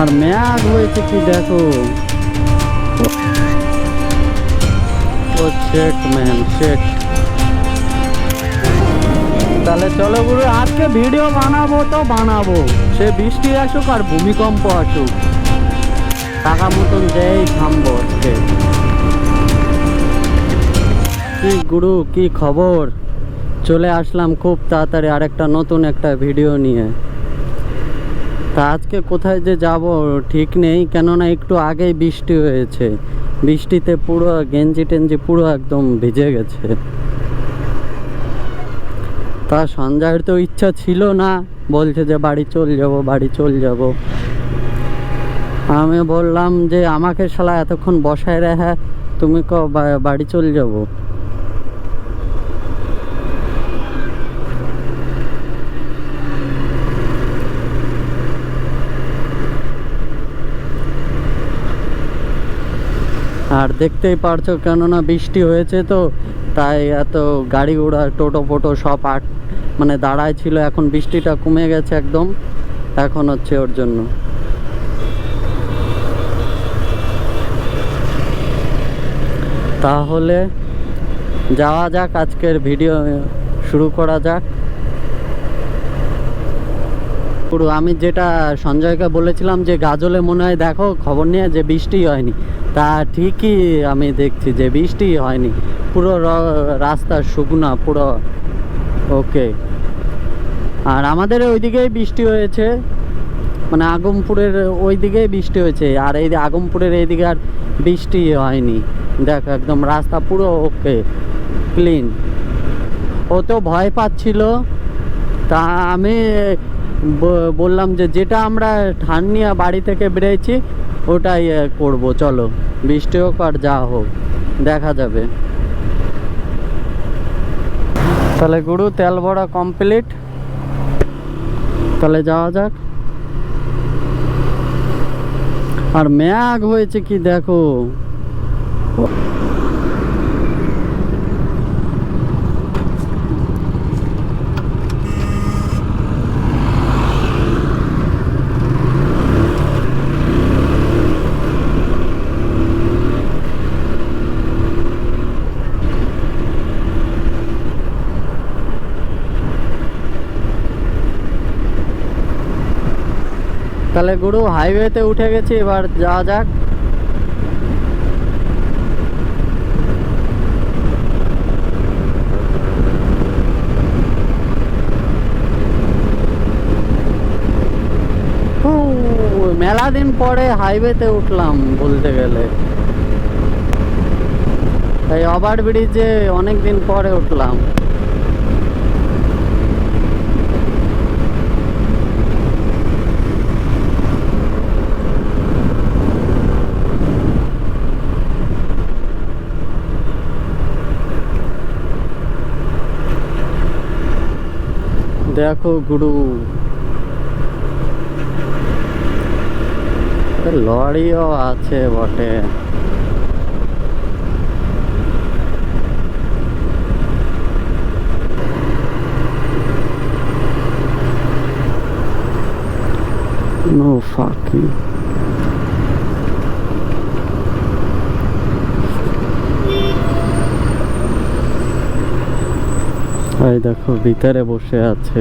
আর ম্যাগ হয়েছে কি দেখো? ও শেট তাহলে চলো গুরু, আজকে ভিডিও বানাবো তো বানাবো। সে বৃষ্টি আসুক আর ভূমিকম্প আসুক। টাকা মতন যেই থামবো কি গুরু, কি খবর? চলে আসলাম খুব তাড়াতাড়ি আরেকটা নতুন একটা ভিডিও নিয়ে। তা আজকে কোথায় যে যাব ঠিক নেই, কেননা একটু আগেই বৃষ্টি হয়েছে। বৃষ্টিতে পুরো গেঞ্জি টেঞ্জি পুরো একদম ভিজে গেছে। তা সঞ্জয়ের তো ইচ্ছা ছিল না, বলছে যে বাড়ি চল যাব, বাড়ি চল যাব। আমি বললাম যে, আমাকে শালা এতক্ষণ বসায় রে হ্যাঁ তুমি ক বাড়ি চল যাব? আর দেখতেই পারছ কেননা বৃষ্টি হয়েছে তো, তাই এত গাড়ি ঘোড়া, টোটো ফোটো সব আট মানে দাঁড়ায় ছিল, এখন বৃষ্টিটা কমে গেছে একদম, এখন হচ্ছে ওর জন্য। তাহলে যাওয়া যাক, আজকের ভিডিও শুরু করা যাক। পুরো আমি যেটা সঞ্জয়কে বলেছিলাম যে গাজলে মনে হয় দেখো খবর নিয়ে যে বৃষ্টি হয়নি। তা ঠিকই আমি দেখছি যে বৃষ্টি হয়নি। পুরো রাস্তা শুকনা, পুরো। ওকে। আর আমাদের ওইদিকেই বৃষ্টি হয়েছে। মানে আগমপুরের ওই দিকেই বৃষ্টি হয়েছে। আর এই আগমপুরের এইদিকে আর বৃষ্টি হয়নি। দেখ, একদম রাস্তা পুরো ওকে, ক্লিন। ও তো ভয় পাচ্ছিল। তা আমি বললাম যে যেটা আমরা ঠান নিয়ে বাড়ি থেকে বেরিয়েছি ওটাই করব, চলো। বৃষ্টি হোক আর যা হোক, দেখা যাবে। তাহলে গুরু, তেল ভরা কমপ্লিট তাহলে যাওয়া যাক। আর ম্যাগ হয়েছে কি দেখো? তাহলে গুরু হাইওয়েতে উঠে গেছি, এবার যাওয়া যাক। মেলা দিন পরে হাইওয়েতে উঠলাম বলতে গেলে। এই ওভার ব্রিজে অনেক দিন পরে উঠলাম। দেখো গুরু লরিও আছে বটে No fucking. এই দেখো ভিতরে বসে আছে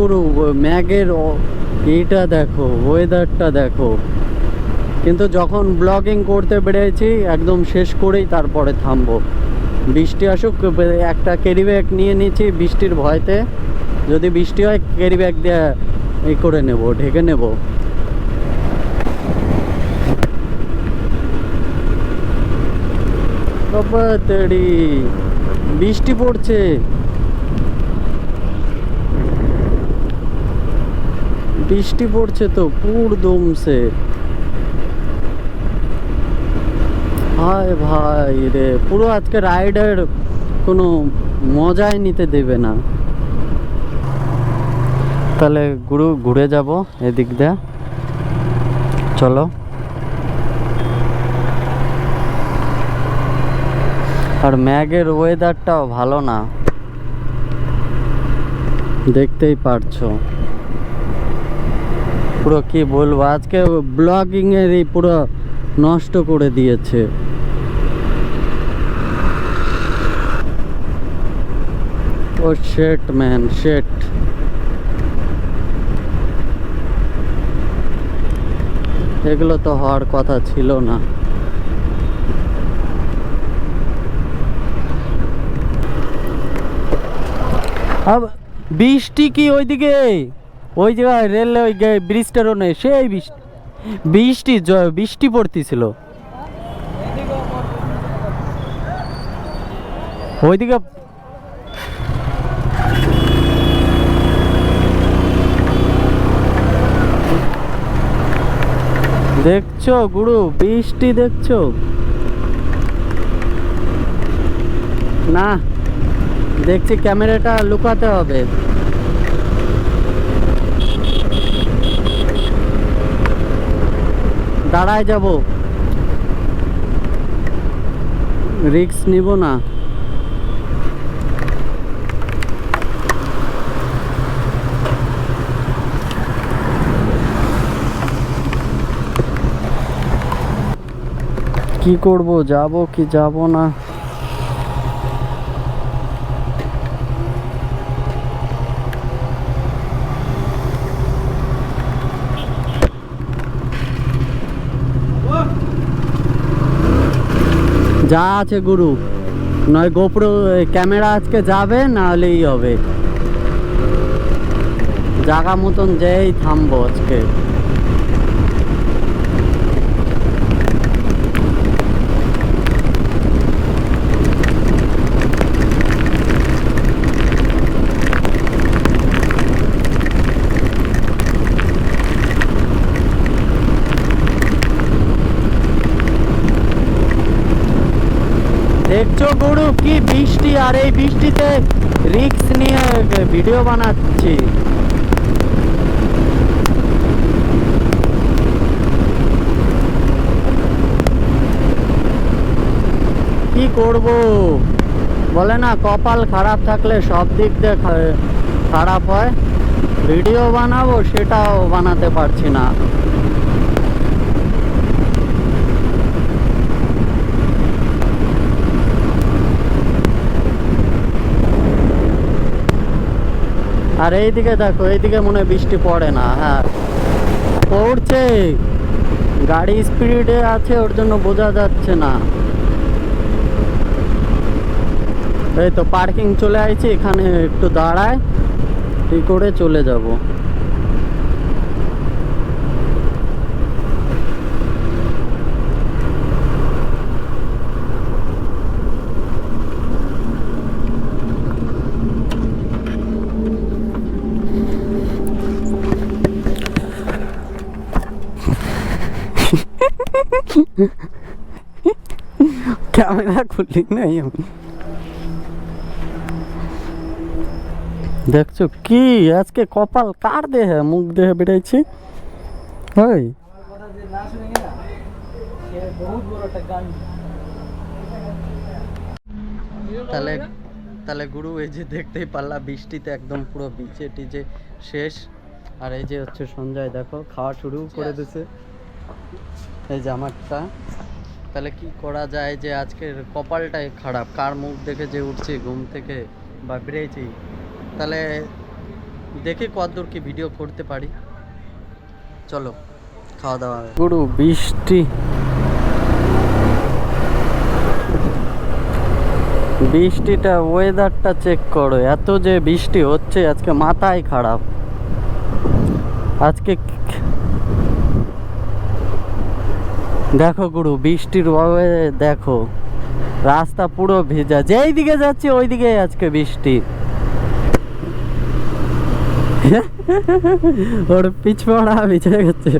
গুরু ম্যাগের এইটা দেখো ওয়েদারটা দেখো। কিন্তু যখন ব্লগিং করতে বেরিয়েছি, একদম শেষ করেই তারপরে থামবো। বৃষ্টি আসুক, একটা ক্যারি ব্যাগ নিয়ে নিয়েছি বৃষ্টির ভয়তে। যদি বৃষ্টি হয় ক্যারি ব্যাগ দিয়ে এই করে নেব, ঢেকে নেব। বৃষ্টি পড়ছে। বৃষ্টি পড়ছে তো, পুর দমছে। হায় ভাই রে, পুরো আজকে রাইডের কোনো মজাই নিতে দেবে না। তাহলে গুরু ঘুরে যাব এদিক দিয়ে। চলো। আর ম্যাগের ওয়েদারটাও ভালো না। দেখতেই পারছ। পুরো কি বলব? আজকে ব্লগিং এর এই পুরো নষ্ট করে দিয়েছে। ও শেট ম্যান শেট এগুলো তো হওয়ার কথা ছিল না। বৃষ্টি কি ওইদিকে? ওই জায়গায় রেলে ওই ব্রিজটারও নেই সেই বৃষ্টি বৃষ্টি বৃষ্টি পড়তেছিল। ওইদিকে দেখছ গুরু, বৃষ্টি দেখছ? না, দেখছি ক্যামেরাটা লুকাতে হবে। দাঁড়ায় যাব। রিক্স নিব না। কি করব যাব কি যাব না? যা আছে গুরু। নয় গোপ্রো ক্যামেরা আজকে যাবে না হলেই হবে? জাগা মতন যেই থামবো আজকে। দেখছ গরু কি বৃষ্টি? আর এই বৃষ্টিতে রিক্স নিয়ে ভিডিও বানাচ্ছি। কি করব? বলে না, কপাল খারাপ থাকলে সব দিক দিয়ে খারাপ হয়। ভিডিও বানাবো, সেটাও বানাতে পারছি না। আর এইদিকে দেখো, এইদিকে মনে বৃষ্টি পড়ে না হ্যাঁ। পড়ছে। গাড়ি স্পিডে আছে, ওর জন্য বোঝা যাচ্ছে না। এই তো, পার্কিং চলে আইছি, এখানে একটু দাঁড়ায়, কি করে চলে যাব? ক্যামেরা খুলি নাই আমি। দেখছ কি? আজকে কপাল কার দেহে? মুখ দেহে বেড়েছি ওই। তাহলে তাহলে গুরু এই যে দেখতেই পারলা বৃষ্টিতে একদম পুরো বিচে টিচে শেষ। আর এই যে হচ্ছে সঞ্জয় দেখো খাওয়া শুরু করে দিছে। এই আমারটা। তাহলে কি করা যায় যে আজকের কপালটাই খারাপ? কার মুখ দেখে যে উঠছি, ঘুম থেকে বা বেরিয়েছি? তাহলে দেখে কতদূর কি ভিডিও করতে পারি? চলো, খাওয়া দাওয়া পুরো বৃষ্টি। বৃষ্টিটা ওয়েদারটা চেক করো। এত যে বৃষ্টি হচ্ছে, আজকে মাথায় খারাপ। আজকে দেখো গুরু, বৃষ্টির অভাবে দেখো, রাস্তা পুরো ভেজা। যেই দিকে যাচ্ছে ওই দিকে আজকে বৃষ্টি। ওর পিছপড়া ভিজে গেছে।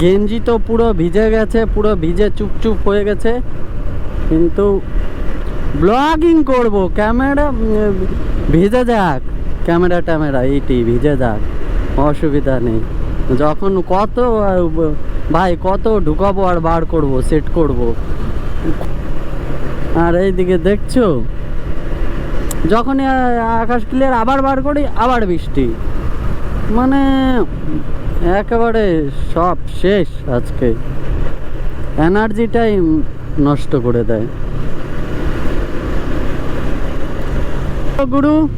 গেঞ্জি তো পুরো ভিজে গেছে, পুরো ভিজে চুপচুপ হয়ে গেছে। কিন্তু ব্লগিং করব ক্যামেরা ভিজে যাক। ক্যামেরা ট্যামেরা এইটি ভিজে যাক অসুবিধা নেই। যখন কত ভাই, কত ঢুকাবো আর বার করব সেট করব। আর এইদিকে দেখছ? যখনই, আ- আকাশ ক্লিয়ার আবার বার করি, আবার বৃষ্টি। মানে একেবারে সব শেষ আজকে। এনার্জিটাই নষ্ট করে দেয়। গুরু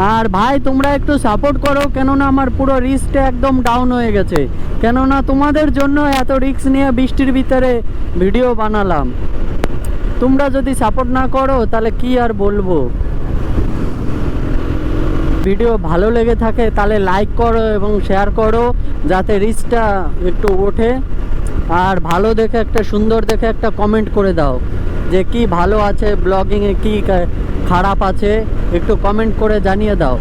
আর ভাই, তোমরা একটু সাপোর্ট করো, কেননা আমার পুরো রিস্কটা একদম ডাউন হয়ে গেছে। কেননা তোমাদের জন্য এত রিস্ক নিয়ে বৃষ্টির ভিতরে ভিডিও বানালাম। তোমরা যদি সাপোর্ট না করো, তাহলে কি আর বলব? ভিডিও ভালো লেগে থাকে, তাহলে লাইক করো এবং শেয়ার করো, যাতে রিচটা একটু ওঠে। আর ভালো দেখে একটা, সুন্দর দেখে একটা কমেন্ট করে দাও, যে কি ভালো আছে ব্লগিংয়ে কা- খারাপ আছে, একটু কমেন্ট করে জানিয়ে দাও।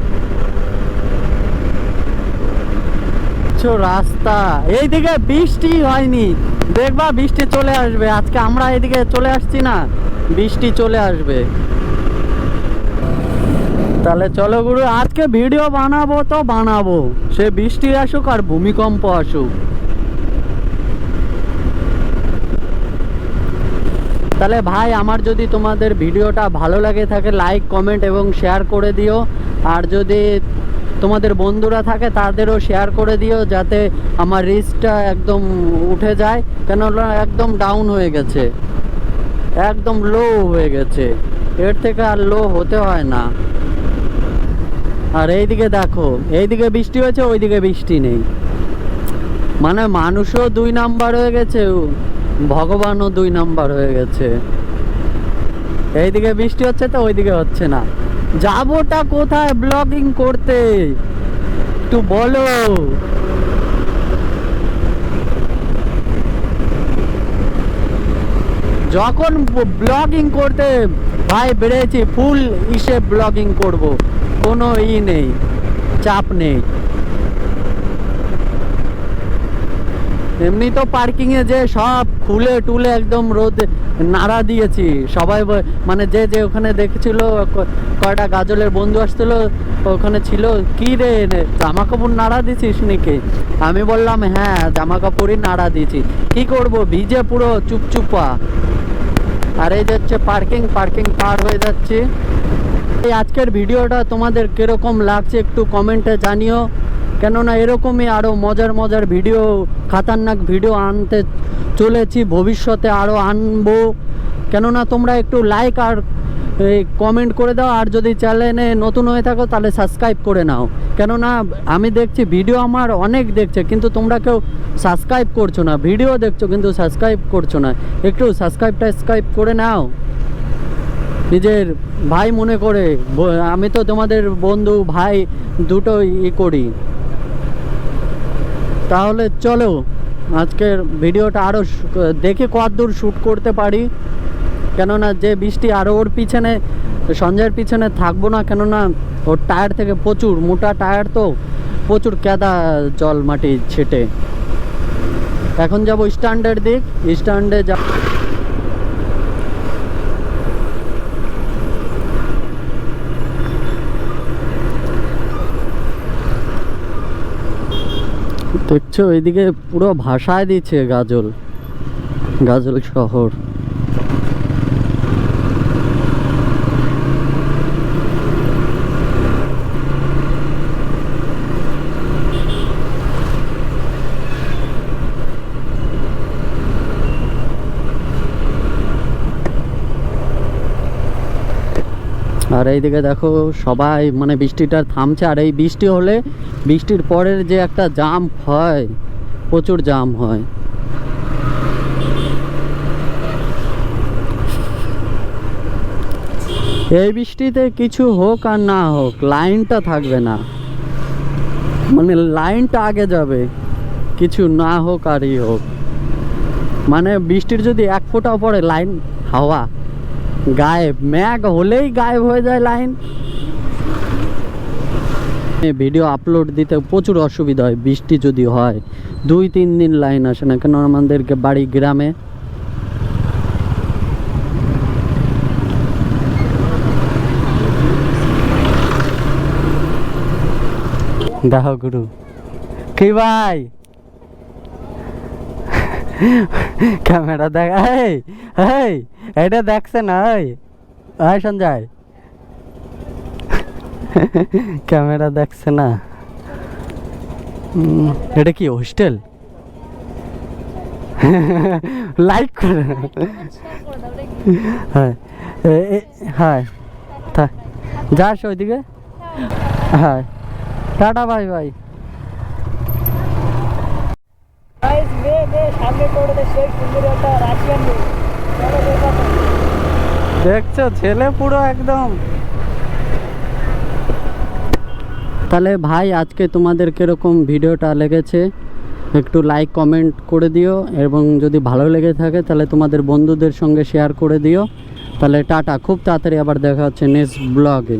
রাস্তা। এইদিকে বৃষ্টি হয়নি। দেখবা বৃষ্টি চলে আসবে। আজকে আমরা এদিকে চলে আসছি না, বৃষ্টি চলে আসবে। তাহলে চলো গুরু, আজকে ভিডিও বানাবো তো বানাবো। সে বৃষ্টি আসুক আর ভূমিকম্প আসুক। তাহলে ভাই, আমার যদি তোমাদের ভিডিওটা ভালো লাগে থাকে লাইক কমেন্ট এবং শেয়ার করে দিও। আর যদি তোমাদের বন্ধুরা থাকে, তাদেরও শেয়ার করে দিও, যাতে আমার রিস্কটা একদম উঠে যায়। কেন একদম ডাউন হয়ে গেছে। একদম লো হয়ে গেছে। এর থেকে আর লো হতে হয় না। আর এইদিকে দেখো, এইদিকে বৃষ্টি হয়েছে, ওইদিকে বৃষ্টি নেই। মানে মানুষও দুই নাম্বার হয়ে গেছে। ভগবানও দুই নাম্বার হয়ে গেছে। এইদিকে বৃষ্টি হচ্ছে তো ওইদিকে হচ্ছে না। যাবোটা কোথায় ব্লগিং করতে? একটু বলো। যখন ব্লগিং করতে ভাই বেড়েছি, ফুল ইসে ব্লগিং করব। কোনো ই নেই, চাপ নেই। এমনি তো পার্কিং এ যে সব খুলে টুলে একদম রোদ নাড়া দিয়েছি। সবাই মানে যে যে ওখানে দেখেছিল কয়টা গাজলের বন্ধু আসছিল, ওখানে ছিল, কি রে জামা কাপড় নাড়া দিছিস নাকি? আমি বললাম হ্যাঁ জামা কাপড়ই নাড়া দিয়েছি। কি করব? ভিজে পুরো চুপচুপা। আর এই যাচ্ছে পার্কিং পার্কিং পার হয়ে যাচ্ছে। এই আজকের ভিডিওটা তোমাদের কীরকম লাগছে একটু কমেন্টে জানিও। কেননা এরকমই আরও মজার মজার ভিডিও, খাতারনাক ভিডিও আনতে চলেছি, ভবিষ্যতে আরও আনব। কেননা তোমরা একটু লাইক আর কমেন্ট করে দাও, আর যদি চ্যানেলে নতুন হয়ে থাকো, তাহলে সাবস্ক্রাইব করে নাও। কেননা আমি দেখছি ভিডিও আমার অনেক দেখছে, কিন্তু তোমরা কেউ সাবস্ক্রাইব করছ না। ভিডিও দেখছ, কিন্তু সাবস্ক্রাইব করছ না। একটু সাবস্ক্রাইব টাবস্ক্রাইব করে নাও। নিজের ভাই মনে করে আমি তো তোমাদের বন্ধু, ভাই দুটো ই করি। তাহলে চলো, আজকের ভিডিওটা আরও দেখে কতদূর শ্যুট করতে পারি। কেননা যে বৃষ্টি আরও ওর পিছনে, সঞ্জয়ের পিছনে থাকব না, কেননা ওর টায়ার থেকে প্রচুর, মোটা টায়ার তো, প্রচুর কেদা জল মাটি ছেটে। এখন যাব স্ট্যান্ডের দিক স্ট্যান্ডে যা দেখছ? এইদিকে পুরো ভাষায় দিচ্ছে গাজল। গাজল শহর। আর এইদিকে দেখো, সবাই মানে বৃষ্টিটা থামছে। আর এই বৃষ্টি হলে বৃষ্টির পরের যে একটা জাম হয়, প্রচুর জাম হয়। এই বৃষ্টিতে কিছু হোক আর না হোক, লাইনটা থাকবে না। মানে লাইনটা আগে যাবে, কিছু না হোক আরই হোক। মানে বৃষ্টির যদি এক ফোঁটাও পড়ে, লাইন হাওয়া, গায়েব ম্যাগ হলেই গায়েব হয়ে যায় লাইন। ভিডিও আপলোড দিতে প্রচুর অসুবিধা হয়, বৃষ্টি যদি হয়। দুই, তিন দিন লাইন আসে না কেন? আমাদেরকে বাড়ি, গ্রামে। দেখো গুরু। কি ভাই? ক্যামেরা দেখ, এই এটা দেখছে না সঞ্জয়। ক্যামেরা দেখছে না। এটা কি হোস্টেল লাইক করে। হ্যাঁ। হ্যাঁ। যাস ওইদিকে। হ্যাঁ। টাটা ভাই দেখাবো দেখছ ছেলে পুরো একদম। তাহলে ভাই, আজকে তোমাদের কীরকম ভিডিওটা লেগেছে একটু লাইক কমেন্ট করে দিও এবং যদি ভালো লেগে থাকে তাহলে তোমাদের বন্ধুদের সঙ্গে শেয়ার করে দিও। তাহলে টাটা, খুব তাড়াতাড়ি আবার দেখা হচ্ছে নেক্সট ব্লগে